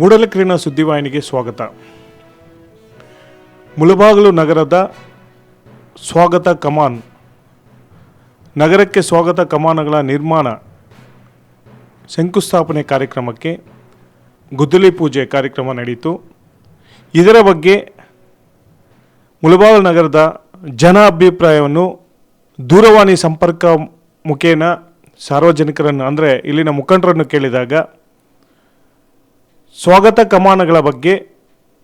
ಮೂಡಲಕ್ರೀಣ ಸುದ್ದಿವಾಹಿನಿಗೆ ಸ್ವಾಗತ. ಮುಳಬಾಗಿಲು ನಗರದ ಸ್ವಾಗತ ಕಮಾನ್, ನಗರಕ್ಕೆ ಸ್ವಾಗತ ಕಮಾನುಗಳ ನಿರ್ಮಾಣ ಶಂಕುಸ್ಥಾಪನೆ ಕಾರ್ಯಕ್ರಮಕ್ಕೆ ಗುದ್ದಲಿ ಪೂಜೆ ಕಾರ್ಯಕ್ರಮ ನಡೆಯಿತು. ಇದರ ಬಗ್ಗೆ ಮುಳಬಾಗಿಲು ನಗರದ ಜನ ಅಭಿಪ್ರಾಯವನ್ನು ದೂರವಾಣಿ ಸಂಪರ್ಕ ಮುಖೇನ ಸಾರ್ವಜನಿಕರನ್ನು, ಅಂದರೆ ಇಲ್ಲಿನ ಮುಖಂಡರನ್ನು ಕೇಳಿದಾಗ ಸ್ವಾಗತ ಕಮಾನಗಳ ಬಗ್ಗೆ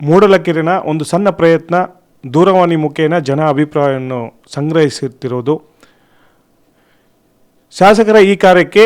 ಮೂಡಲಕೆರೆನ ಒಂದು ಸಣ್ಣ ಪ್ರಯತ್ನ ದೂರವಾಣಿ ಮುಖೇನ ಜನ ಅಭಿಪ್ರಾಯವನ್ನು ಸಂಗ್ರಹಿಸುತ್ತಿರುವುದು. ಶಾಸಕರ ಈ ಕಾರ್ಯಕ್ಕೆ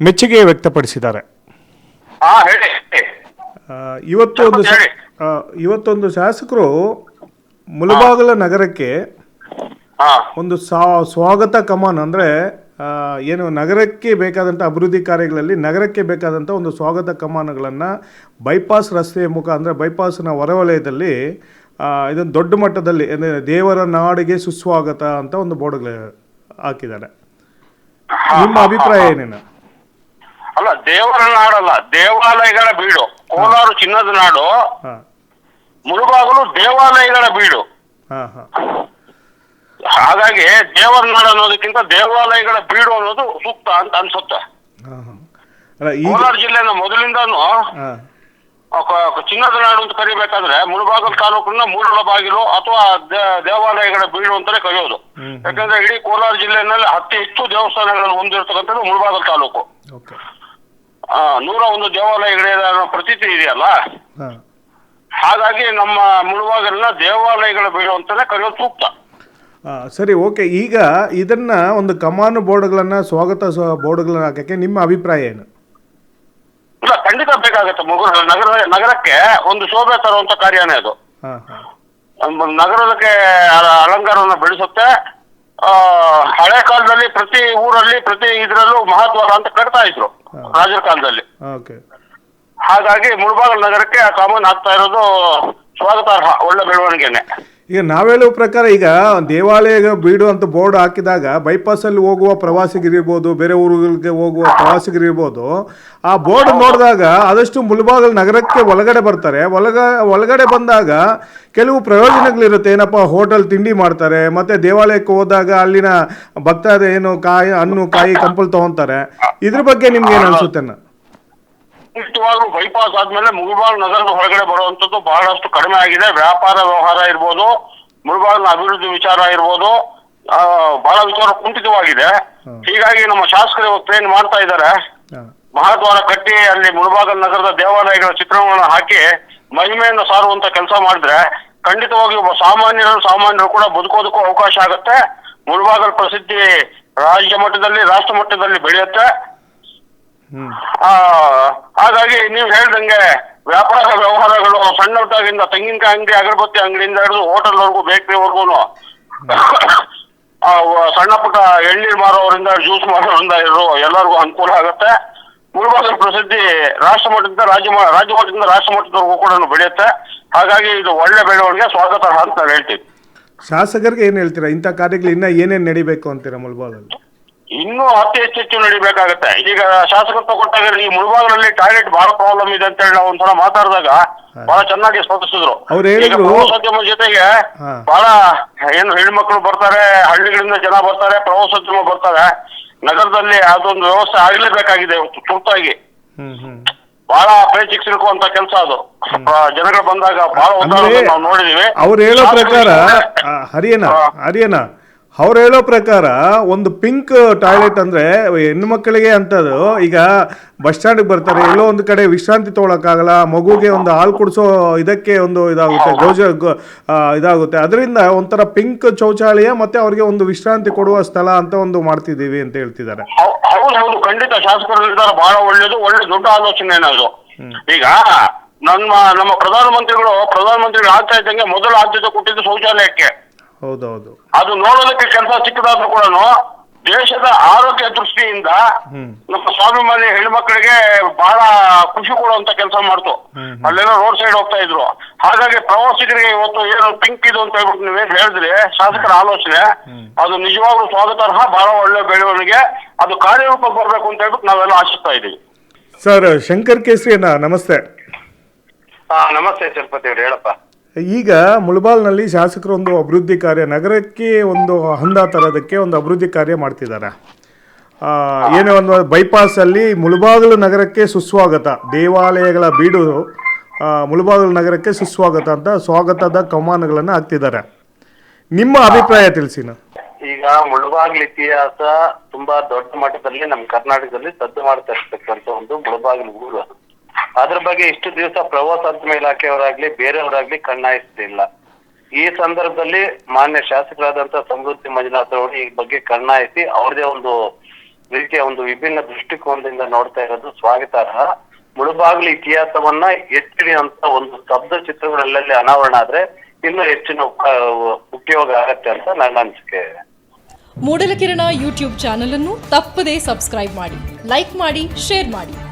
ಮೆಚ್ಚುಗೆ ವ್ಯಕ್ತಪಡಿಸಿದ್ದಾರೆ. ಇವತ್ತೊಂದು ಇವತ್ತೊಂದು ಶಾಸಕರು ಮುಲಬಾಗಲ ನಗರಕ್ಕೆ ಒಂದು ಸ್ವಾಗತ ಕಮಾನ್ ಅಂದರೆ ಏನು ನಗರಕ್ಕೆ ಬೇಕಾದಂಥ ಅಭಿವೃದ್ಧಿ ಕಾರ್ಯಗಳಲ್ಲಿ ನಗರಕ್ಕೆ ಬೇಕಾದಂಥ ಒಂದು ಸ್ವಾಗತ ಕಮಾನುಗಳನ್ನು ಬೈಪಾಸ್ ರಸ್ತೆಯ ಮುಖ ಅಂದರೆ ಬೈಪಾಸ್ನ ಹೊರವಲಯದಲ್ಲಿ ಇದೊಂದು ದೊಡ್ಡ ಮಟ್ಟದಲ್ಲಿ ಅಂದರೆ ದೇವರ ನಾಡಿಗೆ ಸುಸ್ವಾಗತ ಅಂತ ಒಂದು ಬೋರ್ಡ್ಗಳು ಹಾಕಿದ್ದಾರೆ. ನಿಮ್ಮ ಅಭಿಪ್ರಾಯ ಏನೇನು? ಅಲ್ಲ ದೇವರ ನಾಡಲ್ಲ ದೇವಾಲಯಗಳ ಬೀಡು. ಕೋಲಾರ ಚಿನ್ನದ ನಾಡು ಮುಳುಬಾಗಲು ದೇವಾಲಯಗಳ ಬೀಡು. ಹಾಗಾಗಿ ದೇವರ ನಾಡು ಅನ್ನೋದಕ್ಕಿಂತ ದೇವಾಲಯಗಳ ಬೀಡು ಅನ್ನೋದು ಸೂಕ್ತ ಅಂತ ಅನ್ಸುತ್ತೆ. ಅಲ್ಲ ಈಗ ಕೋಲಾರ ಜಿಲ್ಲೆನ ಮೊದಲಿಂದಾನು ಹಾಂ. ಕ- ಕ- ಚಿನ್ನದ ನಾಡು ಅಂತ ಕರಿಬೇಕಾದ್ರೆ ಮುಳಬಾಗಲ್ ತಾಲೂಕನ್ನ ಮೂಡಲ ಬಾಗಿಲು ಅಥವಾ ದೇ- ದೇವಾಲಯಗಳ ಬೀಡು ಅಂತಾನೆ ಕರೆಯೋದು. ಹ್ಮ್. ಯಾಕಂದ್ರೆ ಇಡೀ ಕೋಲಾರ ಜಿಲ್ಲೆನಲ್ಲಿ ಅತಿ ಹೆಚ್ಚು ದೇವಸ್ಥಾನಗಳನ್ನು ಹೊಂದಿರತಕ್ಕಂಥದ್ದು ಮುಳಬಾಗಲ್ ತಾಲೂಕು. ಓಕೆ. ಆ, ನೂರ ಒಂದು ದೇವಾಲಯಗಳಿದೆ ಅನ್ನೋ ಪ್ರತೀತಿ ಇದೆಯಲ್ಲ? ಹಾಂ. ಹಾಗಾಗಿ ನಮ್ಮ ಮುಳುವಾಗಲ್ನ ದೇವಾಲಯಗಳ ಬೀಡು ಅಂತಾನೆ ಕರೆಯೋದು ಸೂಕ್ತ. ಸರಿ ಓಕೆ. ಈಗ ಇದನ್ನ ಒಂದು ಕಮಾನು ಬೋರ್ಡ್ಗಳನ್ನ ಸ್ವಾಗತ ಬೋರ್ಡ್ಗಳನ್ನ ಹಾಕಕ್ಕೆ ನಿಮ್ಮ ಅಭಿಪ್ರಾಯ ಏನು? ಇಲ್ಲ ಖಂಡಿತ ಬೇಕಾಗುತ್ತೆ. ಮಗು ನಗರ ನಗರಕ್ಕೆ ಒಂದು ಶೋಭೆ ತರುವಂತ ಕಾರ್ಯನೇ ಅದು. ನಗರಕ್ಕೆ ಅಲಂಕಾರವನ್ನು ಬೆಳೆಸುತ್ತೆ. ಆ, ಹಳೆ ಕಾಲದಲ್ಲಿ ಪ್ರತಿ ಊರಲ್ಲಿ ಪ್ರತಿ ಇದರಲ್ಲೂ ಮಹತ್ವ ಅಂತ ಕಟ್ತಾ ಇದ್ರು. ರಾಜರ ಕಾಲದಲ್ಲಿ. ಓಕೆ. ಹಾಗಾಗಿ ಮುಳಬಾಗಲ್ ನಗರಕ್ಕೆ ಆ ಕಾಮನ್ ಆಗ್ತಾ ಇರೋದು ಸ್ವಾಗತಾರ್ಹ ಒಳ್ಳೆ ಬೆಳವಣಿಗೆನೆ. ಈಗ ನಾವು ಪ್ರಕಾರ ಈಗ ದೇವಾಲಯ ಬೀಡು ಅಂತ ಬೋರ್ಡ್ ಹಾಕಿದಾಗ ಬೈಪಾಸಲ್ಲಿ ಹೋಗುವ ಪ್ರವಾಸಿಗರಿರ್ಬೋದು ಬೇರೆ ಊರುಗಳಿಗೆ ಹೋಗುವ ಪ್ರವಾಸಿಗರಿರ್ಬೋದು ಆ ಬೋರ್ಡ್ ನೋಡಿದಾಗ ಆದಷ್ಟು ಮುಲ್ಬಾಗಲ್ ನಗರಕ್ಕೆ ಒಳಗಡೆ ಬರ್ತಾರೆ. ಒಳಗ, ಒಳಗಡೆ ಬಂದಾಗ ಕೆಲವು ಪ್ರಯೋಜನಗಳಿರುತ್ತೆ. ಏನಪ್ಪ, ಹೋಟೆಲ್ ತಿಂಡಿ ಮಾಡ್ತಾರೆ, ಮತ್ತೆ ದೇವಾಲಯಕ್ಕೆ ಹೋದಾಗ ಅಲ್ಲಿನ ಭಕ್ತಾದ ಏನು ಕಾಯಿ, ಹಣ್ಣು, ಕಾಯಿ, ಕಂಪಲ್ ತಗೊಂತಾರೆ. ಇದ್ರ ಬಗ್ಗೆ ನಿಮ್ಗೆ ಏನು ಅನ್ಸುತ್ತೆ ಖಂಡಿತವಾಗ್ಲೂ ಬೈಪಾಸ್ ಆದ್ಮೇಲೆ ಮುಳುಬಾಗ್ ನಗರದ ಹೊರಗಡೆ ಬರುವಂತದ್ದು ಬಹಳಷ್ಟು ಕಡಿಮೆ ಆಗಿದೆ. ವ್ಯಾಪಾರ ವ್ಯವಹಾರ ಇರ್ಬೋದು ಮುಳುಬಾಗ್ನ ಅಭಿವೃದ್ಧಿ ವಿಚಾರ ಇರ್ಬೋದು ಆ, ಬಹಳ ವಿಚಾರ ಕುಂಠಿತವಾಗಿದೆ. ಹೀಗಾಗಿ ನಮ್ಮ ಶಾಸಕರು ಏನ್ ಮಾಡ್ತಾ ಇದ್ದಾರೆ. ಮಹಾದ್ವಾರ ಕಟ್ಟಿ ಅಲ್ಲಿ ಮುಳುಬಾಗಲ್ ನಗರದ ದೇವಾಲಯಗಳ ಚಿತ್ರಣವನ್ನು ಹಾಕಿ ಮಹಿಮೆಯನ್ನು ಸಾರುವಂತ ಕೆಲಸ ಮಾಡಿದ್ರೆ ಖಂಡಿತವಾಗಿ ಒಬ್ಬ ಸಾಮಾನ್ಯರು ಸಾಮಾನ್ಯರು ಕೂಡ ಬದುಕೋದಕ್ಕೂ ಅವಕಾಶ ಆಗುತ್ತೆ. ಮುಳುಬಾಗಲ್ ಪ್ರಸಿದ್ಧಿ ರಾಜ್ಯ ಮಟ್ಟದಲ್ಲಿ ರಾಷ್ಟ್ರ ಮಟ್ಟದಲ್ಲಿ ಬೆಳೆಯುತ್ತೆ. ಹಾಗಾಗಿ ನೀವು ಹೇಳ್ದಂಗೆ ವ್ಯಾಪಾರ ವ್ಯವಹಾರಗಳು ಸಣ್ಣ ಊಟದಿಂದ ತೆಂಗಿನಕಾಯಿ ಅಂಗಡಿ ಅಗರಬತ್ತಿ ಅಂಗಡಿಯಿಂದ ಹಿಡಿದು ಹೋಟೆಲ್ವರೆಗೂ ಬೇಕರಿವರೆಗೂ ಸಣ್ಣ ಪುಟ್ಟ ಎಳ್ನೀರು ಮಾರೋರಿಂದ ಜ್ಯೂಸ್ ಮಾರೋರಿಂದ ಇರೋ ಎಲ್ಲರಿಗೂ ಅನುಕೂಲ ಆಗುತ್ತೆ. ಮುಳುಬಾಗಲ್ ಪ್ರಸಿದ್ಧಿ ರಾಷ್ಟ್ರ ಮಟ್ಟದಿಂದ ರಾಜ್ಯ ರಾಜ್ಯ ಮಟ್ಟದಿಂದ ರಾಷ್ಟ್ರ ಮಟ್ಟದವರೆಗೂ ಕೂಡ ಬೆಳೆಯುತ್ತೆ. ಹಾಗಾಗಿ ಇದು ಒಳ್ಳೆ ಬೆಳವಣಿಗೆ ಸ್ವಾಗತ ಅಂತ ನಾನು ಹೇಳ್ತೀನಿ. ಶಾಸಕರಿಗೆ ಏನು ಹೇಳ್ತೀರಾ? ಇಂಥ ಕಾರ್ಯಗಳು ಇನ್ನೂ ಏನೇನು ನಡಿಬೇಕು ಅಂತೀರಾ ಮುಳ್ಬಾಗಲ್ಲಿ ಇನ್ನೂ ಅತಿ ಹೆಚ್ಚು ಹೆಚ್ಚು ನಡಿಬೇಕಾಗತ್ತೆ. ಈಗ ಶಾಸಕತ್ವ ಕೊಟ್ಟಾಗ ಈ ಮುಳುಬಾಗಲಲ್ಲಿ ಟಾಯ್ಲೆಟ್ ಬಹಳ ಪ್ರಾಬ್ಲಮ್ ಇದೆ ಅಂತ ಹೇಳಿ ನಾವು ಒಂದ್ಸಲ ಮಾತಾಡಿದಾಗ ಬಹಳ ಚೆನ್ನಾಗಿ ಸ್ಪಂದಿಸಿದ್ರು. ಈಗ ಪ್ರವಾಸೋದ್ಯಮ ಜೊತೆಗೆ. ಬಹಳ ಏನು ಹೆಣ್ಮಕ್ಳು ಬರ್ತಾರೆ ಹಳ್ಳಿಗಳಿಂದ ಜನ ಬರ್ತಾರೆ ಪ್ರವಾಸೋದ್ಯಮ ಬರ್ತಾರೆ. ನಗರದಲ್ಲಿ ಅದೊಂದು ವ್ಯವಸ್ಥೆ ಆಗ್ಲೇಬೇಕಾಗಿದೆ ತುರ್ತಾಗಿ. ಬಹಳ ಪ್ರೇಕ್ಷಕ ಬಹಳ ಕೆಲಸ ಅದು. ಜನಗಳು ಬಂದಾಗ ಬಹಳ ನಾವು ನೋಡಿದೀವಿ. ಅವ್ರು ಹೇಳೋ ಪ್ರಕಾರ ಶಾಸಕರು- ಆ, ಹರಿಯನ ಹರಿಯನ ಅವ್ರು ಹೇಳೋ ಪ್ರಕಾರ ಒಂದು ಪಿಂಕ್ ಟಾಯ್ಲೆಟ್ ಅಂದ್ರೆ ಹೆಣ್ಣು ಮಕ್ಕಳಿಗೆ ಅಂತದ್ದು. ಈಗ ಬಸ್ ಸ್ಟ್ಯಾಂಡ್ ಬರ್ತಾರೆ ಎಲ್ಲೋ ಒಂದು ಕಡೆ ವಿಶ್ರಾಂತಿ ತಗೊಳಕ್ಕಾಗಲ್ಲ ಮಗುಗೆ ಒಂದು ಹಾಲು ಕುಡಿಸೋ ಇದಕ್ಕೆ ಒಂದು ಇದಾಗುತ್ತೆ ಗೌಜ ಇದಾಗುತ್ತೆ. ಅದರಿಂದ ಒಂಥರ ಪಿಂಕ್ ಶೌಚಾಲಯ ಮತ್ತೆ ಅವ್ರಿಗೆ ಒಂದು ವಿಶ್ರಾಂತಿ ಕೊಡುವ ಸ್ಥಳ ಅಂತ ಒಂದು ಮಾಡ್ತಿದ್ದೀವಿ ಅಂತ ಹೇಳ್ತಿದ್ದಾರೆ. ಹೌದು ಹೌದು. ಖಂಡಿತ ಶಾಸಕರ ನಿರ್ಧಾರ ಬಹಳ ಒಳ್ಳೇದು ಒಳ್ಳೆ ದೊಡ್ಡ ಆಲೋಚನೆ ಅದು. ಈಗ ನಮ್ಮ ನಮ್ಮ ಪ್ರಧಾನಮಂತ್ರಿಗಳು ಪ್ರಧಾನಮಂತ್ರಿಗಳು ಆಗ್ತಾ ಇದ್ದಂಗೆ ಮೊದಲು ಆದ್ಯತೆ ಕೊಟ್ಟಿದ್ದು ಶೌಚಾಲಯಕ್ಕೆ. ಹೌದೌದು. ಅದು ನೋಡೋದಕ್ಕೆ ಕೆಲಸ ಚಿಕ್ಕದಾದ್ರೂ ಕೂಡ ದೇಶದ ಆರೋಗ್ಯ ದೃಷ್ಟಿಯಿಂದ ನಮ್ಮ ಸ್ವಾಭಿಮಾನಿ ಹೆಣ್ಮಕ್ಳಿಗೆ ಬಹಳ ಖುಷಿ ಕೊಡುವಂತ ಕೆಲಸ ಮಾಡ್ತು. ಅಲ್ಲೆಲ್ಲ ರೋಡ್ ಸೈಡ್ ಹೋಗ್ತಾ ಇದ್ರು. ಹಾಗಾಗಿ ಪ್ರವಾಸಿಗರಿಗೆ ಇವತ್ತು ಏನು ಪಿಂಕ್ ಇದು ಅಂತ ಹೇಳ್ಬಿಟ್ಟು ನೀವೇ ಹೇಳಿದ್ರಿ ಶಾಸಕರ ಆಲೋಚನೆ ಅದು ನಿಜವಾಗ್ಲೂ ಸ್ವಾಗತಾರ್ಹ ಬಹಳ ಒಳ್ಳೆ ಬೆಳವಣಿಗೆ. ಅದು ಕಾರ್ಯರೂಪ ಬರ್ಬೇಕು ಅಂತ ಹೇಳ್ಬಿಟ್ಟು ನಾವೆಲ್ಲ ಆಶಿಸ್ತಾ ಇದೀವಿ ಸರ್ ಶಂಕರ್ ನಮಸ್ತೆ. ಹಾ ನಮಸ್ತೆ ಚಲಪತಿ ಅವ್ರು ಹೇಳಪ್ಪ. ಈಗ ಮುಳಬಾಲ್ನಲ್ಲಿ ಶಾಸಕರು ಒಂದು ಅಭಿವೃದ್ಧಿ ಕಾರ್ಯ, ನಗರಕ್ಕೆ ಒಂದು ಹಂದ ತರೋದಕ್ಕೆ ಒಂದು ಅಭಿವೃದ್ಧಿ ಕಾರ್ಯ ಮಾಡ್ತಿದ್ದಾರೆ. ಏನೇ ಒಂದು ಬೈಪಾಸಲ್ಲಿ ಮುಳಬಾಗಲು ನಗರಕ್ಕೆ ಸುಸ್ವಾಗತ, ದೇವಾಲಯಗಳ ಬೀಡು ಮುಳಬಾಗಲು ನಗರಕ್ಕೆ ಸುಸ್ವಾಗತ ಅಂತ ಸ್ವಾಗತದ ಕಮಾನುಗಳನ್ನು ಹಾಕ್ತಿದ್ದಾರೆ. ನಿಮ್ಮ ಅಭಿಪ್ರಾಯ ತಿಳಿಸಿನ ಈಗ ಮುಳಬಾಗಲು ಇತಿಹಾಸ ತುಂಬಾ ದೊಡ್ಡ ಮಟ್ಟದಲ್ಲಿ ನಮ್ಮ ಕರ್ನಾಟಕದಲ್ಲಿ ಸದ್ದು ಮಾಡ್ತಾ ಇರ್ತಕ್ಕಂಥ ಒಂದು ಮುಳುಬಾಗಿಲು ಊರು ಅದು. ಅದ್ರ ಬಗ್ಗೆ ಇಷ್ಟು ದಿವಸ ಪ್ರವಾಸೋದ್ಯಮ ಇಲಾಖೆಯವರಾಗ್ಲಿ, ಬೇರೆಯವರಾಗ್ಲಿ ಕಣ್ಣಾಯಿಸ್ತಿಲ್ಲ ಈ ಸಂದರ್ಭದಲ್ಲಿ ಮಾನ್ಯ ಶಾಸಕರಾದಂತ ಸಮೃದ್ಧಿ ಮಂಜುನಾಥ್ ಅವರು ಈ ಬಗ್ಗೆ ಕಣ್ಣಾಯಿಸಿ ಅವ್ರದೇ ಒಂದು ರೀತಿಯ ಒಂದು ವಿಭಿನ್ನ ದೃಷ್ಟಿಕೋನದಿಂದ ನೋಡ್ತಾ ಇರೋದು ಸ್ವಾಗತಾರ್ಹ. ಮುಳುಬಾಗಿಲು ಇತಿಹಾಸವನ್ನ ಎತ್ತಿಡಿಯುವಂತ ಒಂದು ಸ್ತಬ್ಧ ಚಿತ್ರಗಳಲ್ಲಿ ಅನಾವರಣ ಆದ್ರೆ ಇನ್ನೂ ಹೆಚ್ಚಿನ ಉಪ- ಉಪಯೋಗ ಆಗತ್ತೆ ಅಂತ ನನ್ನ ಅನಿಸಿಕೆ. ಮೂಡಲಕಿರಣ ಯೂಟ್ಯೂಬ್ ಚಾನಲ್ ಅನ್ನು ತಪ್ಪದೇ ಸಬ್ಸ್ಕ್ರೈಬ್ ಮಾಡಿ, ಲೈಕ್ ಮಾಡಿ, ಶೇರ್ ಮಾಡಿ.